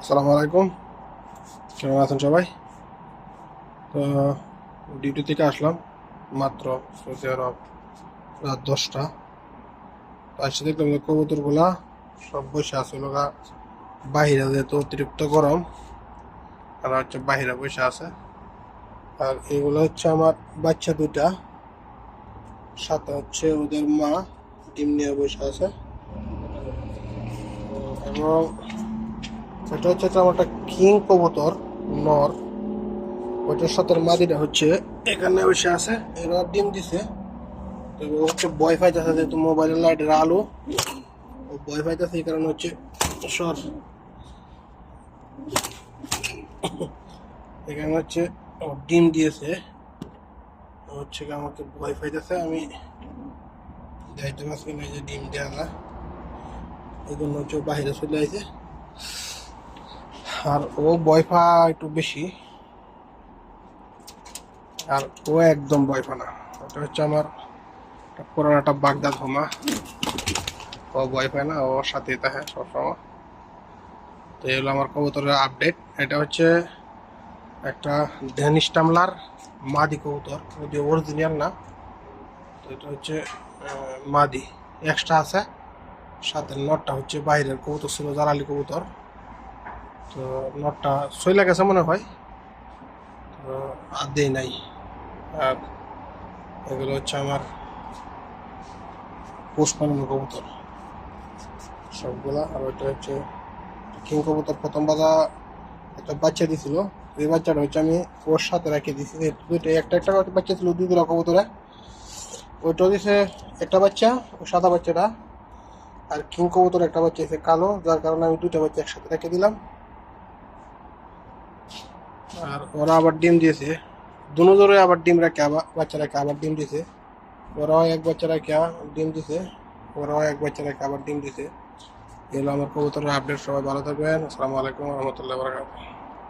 আসসালামু আলাইকুম। কেমন আছেন সবাই? তো, ডিউটি থেকে আসলাম মাত্র সৌদি আরব রাত দশটা। আসছে দেখলাম যে কবুতরগুলা সব বসে আছে লোকা বাহিরে যেহেতু অতিরিক্ত গরম আর হচ্ছে বাহিরে বসে আছে। আর এগুলো হচ্ছে আমার বাচ্চা দুটা সাথে হচ্ছে ওদের মা, ডিম নিয়ে বসে আছে। এবং এটা হচ্ছে তো আমার একটা কিং কবুতর, নর। ওইটার সাথে মাদিটা হচ্ছে, এখানে বসে আছে এরা ডিম দিছে। তো হচ্ছে বয় পাইতেছে যেহেতু মোবাইলের লাইটের আলো। ও বয় পাইতেছে এই কারণে হচ্ছে সর। এখানে হচ্ছে ও ডিম দিয়েছে। হচ্ছে আমাকে ভয় পাইতেছে, আমি যাইতে পারছি না যে ডিম দেওয়া না। এই জন্য হচ্ছে বাইরে চলে আসে আর ও বয়ফা একটু বেশি। আর ও একদম বয়ফা না। ওটা হচ্ছে আমার পুরানো একটা বাগদাদ হোমা। ও বয়ফা না ওর সাথে থাকে সবসময়। তো এই হলো আমার কবুতরের আপডেট এটা হচ্ছে একটা ড্যানিশ টামলার মাদি কবুতর। যদি অরিজিনাল না, তো এটা হচ্ছে মাদি। এক্সট্রা আছে। সাথে নটটা হচ্ছে বাইরের কবুতর ছিল, জালালি কবুতর। তো নটটা সইলা গেছে মনে হয়। তো আর দেই নাই। আর এগুলো হচ্ছে আমার পোষ পালন কবুতর। সবগুলা, আর ওইটা হচ্ছে কিং কবুতর প্রথম বাজা একটা বাচ্চা দিছিল। এই বাচ্চাটা হচ্ছে আমি ওর সাথে রেখে দিছি। দুইটা একটা একটা বাচ্চা ছিল দুই দুটা কবুতরে। ওইটাও দিছে একটা বাচ্চা, ও সাদা বাচ্চাটা। আর কিং কবুতর একটা বাচ্চা এসে কালো, যার কারণে আমি দুইটা বাচ্চা একসাথে রেখে দিলাম। আর ওরা আবার ডিম দিয়েছে দুনো জোরে আবার ডিম রাখে আবার বাচ্চা রাখে আবার ডিম দিয়েছে ওরাও এক বাচ্চা রাখে ডিম দিছে ওরাও এক বাচ্চা রাখে আবার ডিম দিছে এগুলো আমার কবুতরের আপডেট সবাই ভালো থাকবেন আসসালামু আলাইকুম রহমতুল্লাহ বারকাত